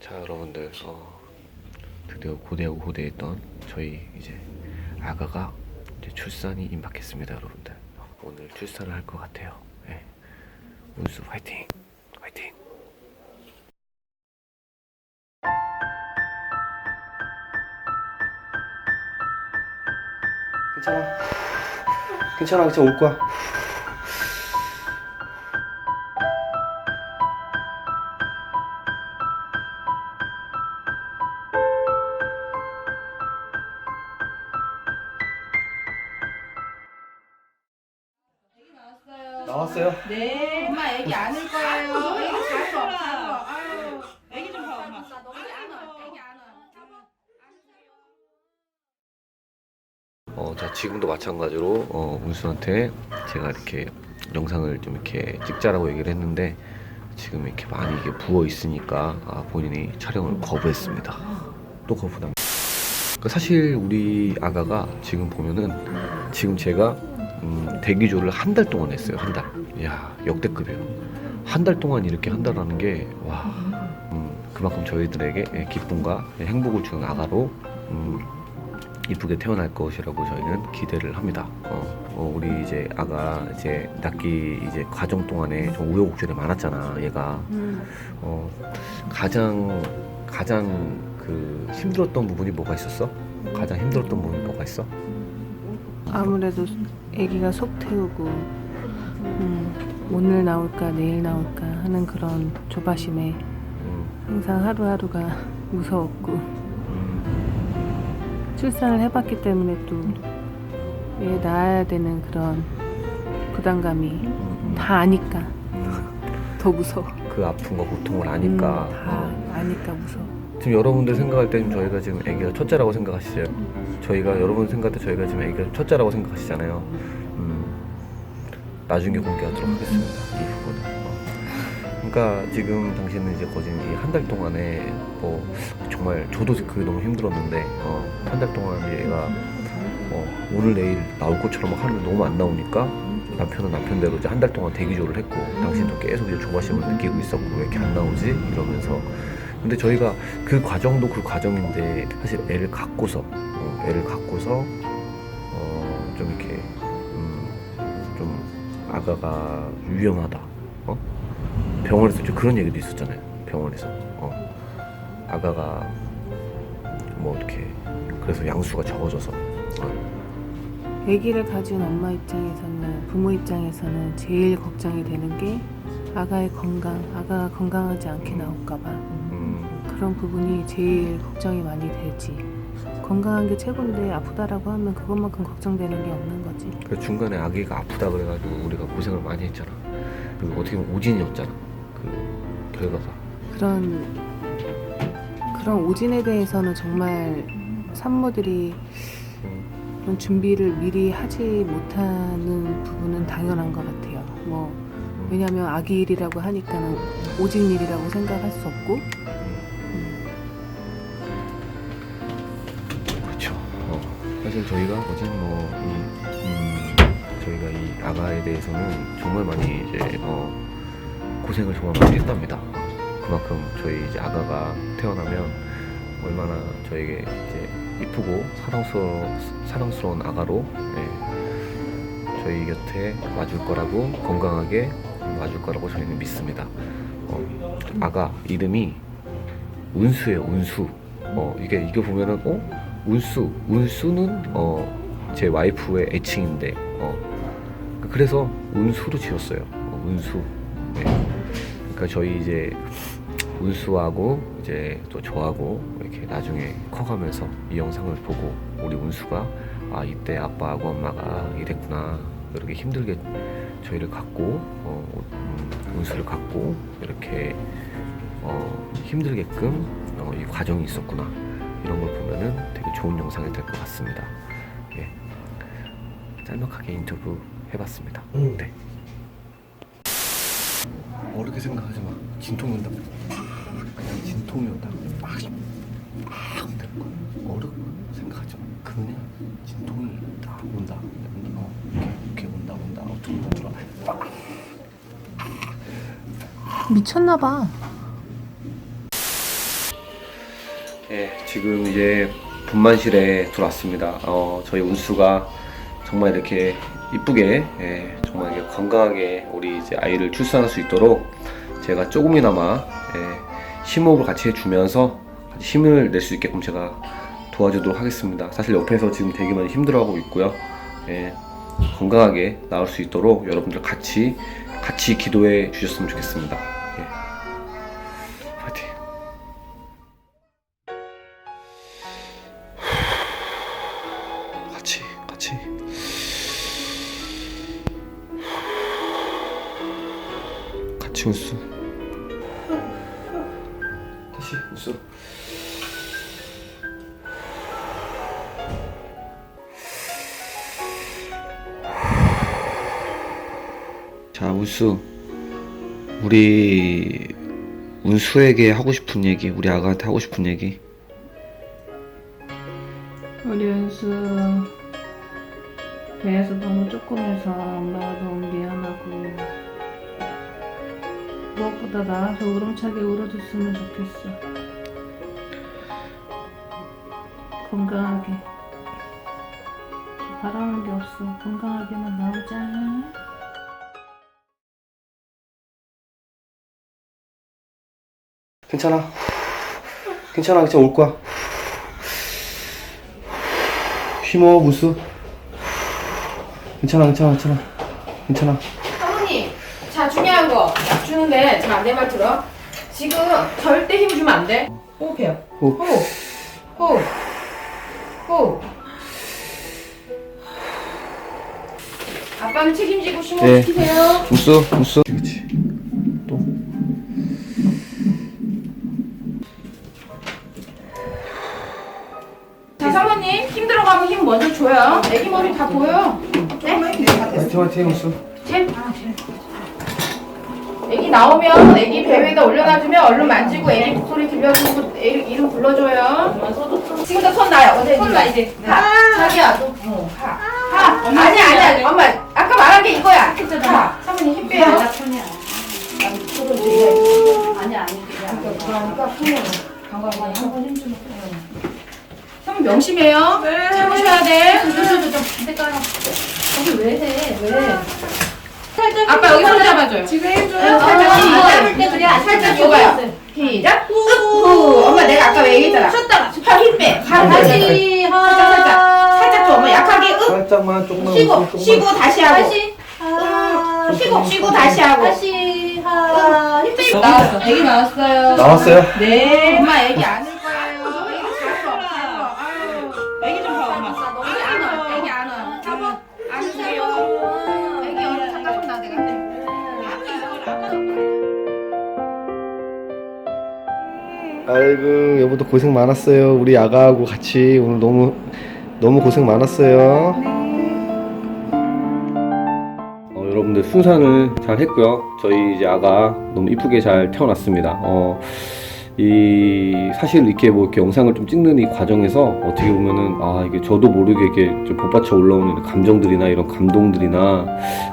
자 여러분들 어, 드디어 고대하고 고대했던 저희 이제 아가가 이제 출산이 임박했습니다 여러분들 오늘 출산을 할 것 같아요 예. 운수 화이팅 화이팅 괜찮아. 괜찮아. 괜찮아. 올 거야. 어, 자 지금도 마찬가지로 어, 운수한테 제가 이렇게 영상을 좀 이렇게 찍자라고 얘기를 했는데 지금 이렇게 많이 이게 부어 있으니까 아, 본인이 촬영을 거부했습니다. 또 거부당. 그 사실 우리 아가가 지금 보면은 지금 제가 음, 대기조를 한 달 동안 했어요. 한 달. 이야 역대급이에요. 한 달 동안 이렇게 한다라는 게 와. 음, 그만큼 저희들에게 예, 기쁨과 행복을 주는 아가로 음, 이쁘게 태어날 것이라고 저희는 기대를 합니다. 어, 어, 우리 이제 아가 이제 낳기 이제 과정 동안에 좀 우여곡절이 많았잖아. 얘가 어, 가장 가장 그 힘들었던 부분이 뭐가 있었어? 가장 힘들었던 부분이 뭐가 있어? 아무래도 아기가 속 태우고 음, 오늘 나올까 내일 나올까 하는 그런 조바심에 음, 항상 하루하루가 무서웠고 음, 출산을 해봤기 때문에 또애 낳아야 되는 그런 부담감이 음, 다 아니까 음. 더 무서워. 그 아픔과 고통을 아니까 음, 다 아니까 무서워. 지금 여러분들 생각할 때는 저희가 지금 아기가 첫째라고 생각하시죠? 저희가 여러분 생각할 때 저희가 지금 아기가 첫째라고 생각하시잖아요. 음, 나중에 공개하도록 하겠습니다. 그러니까 지금 당신은 이제 거진 한 달 동안에 뭐 정말 저도 그게 너무 힘들었는데 어, 한 달 동안 얘가 어, 오늘 내일 나올 것처럼 하면 너무 안 나오니까 남편은 남편대로 이제 한 달 동안 대기조를 했고 당신도 계속 이제 조바심을 느끼고 있었고 왜 이렇게 안 나오지 이러면서 근데 저희가 그 과정도 그 과정인데 사실 애를 갖고서 어, 애를 갖고서 어, 좀 이렇게 음, 좀 아가가 위험하다 어? 병원에서 좀 그런 얘기도 있었잖아요 병원에서. 어. 아가가 뭐 이렇게 그래서 양수가 적어져서. 어, 아기를 가진 엄마 입장에서는 부모 입장에서는 제일 걱정이 되는 게 아가의 건강, 아가가 건강하지 않게 나올까봐. 음, 그런 부분이 제일 걱정이 많이 되지. 건강한 게 최고인데 아프다라고 하면 그것만큼 걱정되는 게 없는 거지. 그 중간에 아기가 아프다 그래가지고 우리가 고생을 많이 했잖아. 그리고 어떻게 보면 오진이었잖아 그 결과가 그런 그런 오진에 대해서는 정말 산모들이 음, 그런 준비를 미리 하지 못하는 부분은 당연한 것 같아요. 뭐 음, 왜냐하면 아기 일이라고 하니까는 오진 일이라고 생각할 수 없고 음, 그렇죠. 어, 사실 저희가 어제 뭐이 음, 저희가 이 아가에 대해서는 정말 많이 이제 어, 고생을 정말 많이 했답니다. 그만큼 저희 이제 아가가 태어나면 얼마나 저에게 이제 이쁘고 사랑스러 사랑스러운 아가로 예, 저희 곁에 와줄 거라고 건강하게 와줄 거라고 저희는 믿습니다. 어, 아가 이름이 운수예요, 운수. 어, 이게 이거 보면은 어 운수 운수는 어 제 와이프의 애칭인데 어 그래서 운수로 지었어요 어, 운수 네. 그러니까 저희 이제 운수하고 이제 또 저하고 이렇게 나중에 커가면서 이 영상을 보고 우리 운수가 아 이때 아빠하고 엄마가 이랬구나 이렇게 힘들게 저희를 갖고 어, 음, 운수를 갖고 이렇게 어, 힘들게끔 어, 이 과정이 있었구나 이런 걸 보면은 되게 좋은 영상이 될 것 같습니다. 예. 짤막하게 인터뷰 해봤습니다. 음. 네. 어렵게 생각하지 마. 진통이 온다. 그냥 진통이 온다. 막, 막 온다는 거야. 어렵게 생각하지 마. 그냥 진통이 다 온다. 온다. 어, 이렇게, 이렇게 온다, 온다. 어, 들어온다, 들어. 빡. 미쳤나 봐. 예, 지금 이제 분만실에 들어왔습니다. 어, 저희 운수가 정말 이렇게 이쁘게, 예, 정말 이렇게 건강하게 우리 이제 아이를 출산할 수 있도록 제가 조금이나마 예, 심호흡을 같이 해주면서 힘을 낼 수 있게끔 제가 도와주도록 하겠습니다. 사실 옆에서 지금 되게 많이 힘들어하고 있고요. 예, 건강하게 나올 수 있도록 여러분들 같이 같이 기도해 주셨으면 좋겠습니다. 예. 파이팅. 같이 웃어. 다시 웃어. 자 우수. 우리 운수에게 하고 싶은 얘기 우리 아가한테 하고 싶은 얘기? 우리 은수 배에서 너무 조금 해서 엄마가 너무 미안하고 무엇보다 나와서 우렁차게 울어줬으면 좋겠어 건강하게 더 바라는 게 없어 건강하게만 나오자 괜찮아. 괜찮아, 괜찮아, 올 거야. 힘어, 무수. 괜찮아, 괜찮아, 괜찮아. 괜찮아. 사모님, 자 중요한 거약 주는데 자 내 말 들어. 지금 절대 힘 주면 안 돼. 호흡해요. 호흡. 호흡. 호흡. 호흡. 아빠는 책임지고 심호흡 네. 시키세요. 웃어, 웃어. 그렇지. 또. 자 사모님 힘 들어 가면 힘 먼저 줘요. 애기 머리 다 보여. 네? 화이팅, 화이팅, 웃어. 제. 아, 제. 애기 나오면 애기 배 위에다 올려놔주면 얼른 만지고 애기 목소리 들려주고 애 이름 불러줘요. 지금부터 손 놔요. 어제 손 놔, 이제. 하. 자기야, 너. 어, 하. 하. 아니야, 아니야. 엄마, 아까 말한 게 이거야. 하. 사모님 힘 빼요. 아니야 아니 그냥 그러니까 손으로 강하게 한번 힘주면 사모님 명심해요. 참으셔야 돼. 저저저저 색깔 거기 왜 해 왜 아빠 여기 손 잡아줘요. 지금 해줘요. 살짝 살짝 잡을 때 그냥 살짝 줘봐요. 시작. 후. 엄마 내가 아까 왜 얘기했잖아. 쉬었다가 팔 힘 빼. 팔 다시 하 살짝 살짝 살짝 줘. 엄마 약하게 윽. 살짝만, 조금만 쉬고 조금만. 쉬고 다시 하고. 다시 하 쉬고 쉬고 다시 하고. 다시 하힘 빼 나왔어. 애기 나왔어요. 나왔어요? 네. 엄마 애기 안을 아이고 여보도 고생 많았어요. 우리 아가하고 같이 오늘 너무 너무 고생 많았어요. 어, 여러분들 순산을 잘 했고요. 저희 이제 아가 너무 이쁘게 잘 태어났습니다. 어, 이 사실 이렇게 뭐 이렇게 영상을 좀 찍는 이 과정에서 어떻게 보면은 아 이게 저도 모르게 이렇게 좀 복받쳐 올라오는 감정들이나 이런 감동들이나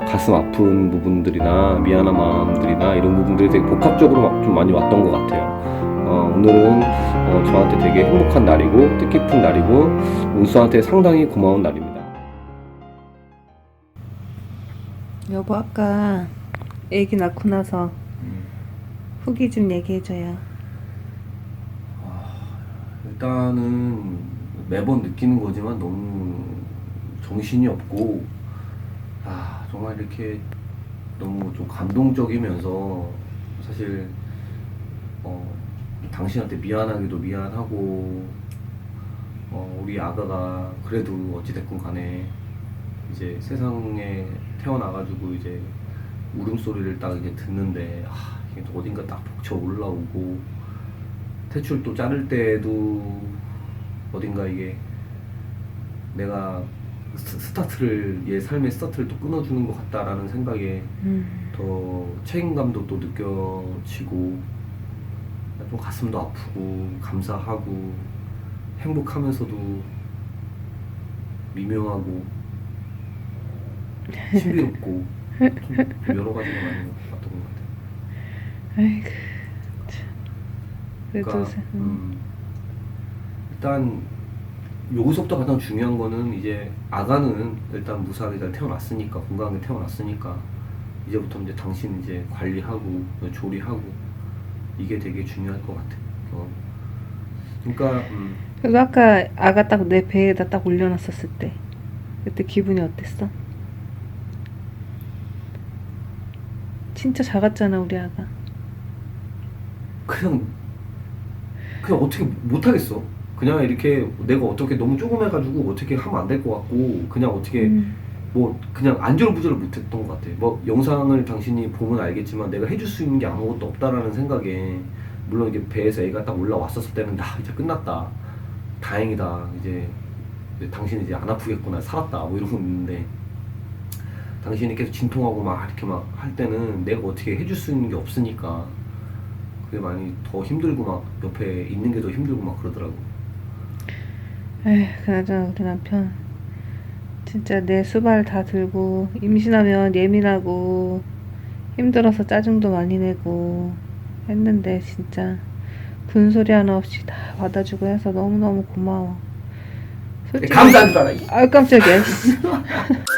가슴 아픈 부분들이나 미안한 마음들이나 이런 부분들이 되게 복합적으로 막 좀 많이 왔던 것 같아요. 어, 오늘은 어, 저한테 되게 행복한 날이고 뜻깊은 날이고 운수한테 상당히 고마운 날입니다. 여보 아까 애기 낳고 나서 후기 좀 얘기해줘요 일단은 매번 느끼는 거지만 너무 정신이 없고 아 정말 이렇게 너무 좀 감동적이면서 사실 어 당신한테 미안하기도 미안하고 어 우리 아가가 그래도 어찌됐건 간에 이제 세상에 태어나가지고 이제 울음소리를 딱 이렇게 듣는데 아 이게 또 어딘가 딱 벅차 올라오고 퇴출 또 자를 때도 어딘가 이게 내가 스- 스타트를 얘 삶의 스타트를 또 끊어주는 것 같다라는 생각에 음. 더 책임감도 또 느껴지고 좀 가슴도 아프고 감사하고 행복하면서도 미묘하고 신비롭고 좀 여러 가지가 많이 왔던 것 같아요. 아이고 참. 그러니까. 음, 일단 여기서부터 가장 중요한 거는 이제 아가는 일단 무사하게 잘 태어났으니까 건강하게 태어났으니까 이제부터 이제 당신 이제 관리하고 조리하고 이게 되게 중요할 것 같아. 어. 그러니까 음, 그리고 아까 아가 딱 내 배에다 딱 올려놨었을 때 그때 기분이 어땠어? 진짜 작았잖아 우리 아가 그냥 그냥 어떻게 못 하겠어. 그냥 이렇게 내가 어떻게 너무 조금 해가지고 어떻게 하면 안 될 것 같고 그냥 어떻게 음. 뭐 그냥 안절부절을 못했던 것 같아. 뭐 영상을 당신이 보면 알겠지만 내가 해줄 수 있는 게 아무것도 없다라는 생각에 물론 이게 배에서 애가 딱 올라왔었을 때는 나 이제 끝났다. 다행이다. 이제, 이제 당신이 이제 안 아프겠구나. 살았다. 뭐 이러고 있는데 당신이 계속 진통하고 막 이렇게 막 할 때는 내가 어떻게 해줄 수 있는 게 없으니까 그게 많이 더 힘들고 막 옆에 있는 게 더 힘들고 막 그러더라고. 에휴 그나저나 우리 남편 진짜 내 수발 다 들고 임신하면 예민하고 힘들어서 짜증도 많이 내고 했는데 진짜 군소리 하나 없이 다 받아주고 해서 너무너무 고마워 솔직히 감사합니다. 아 깜짝이야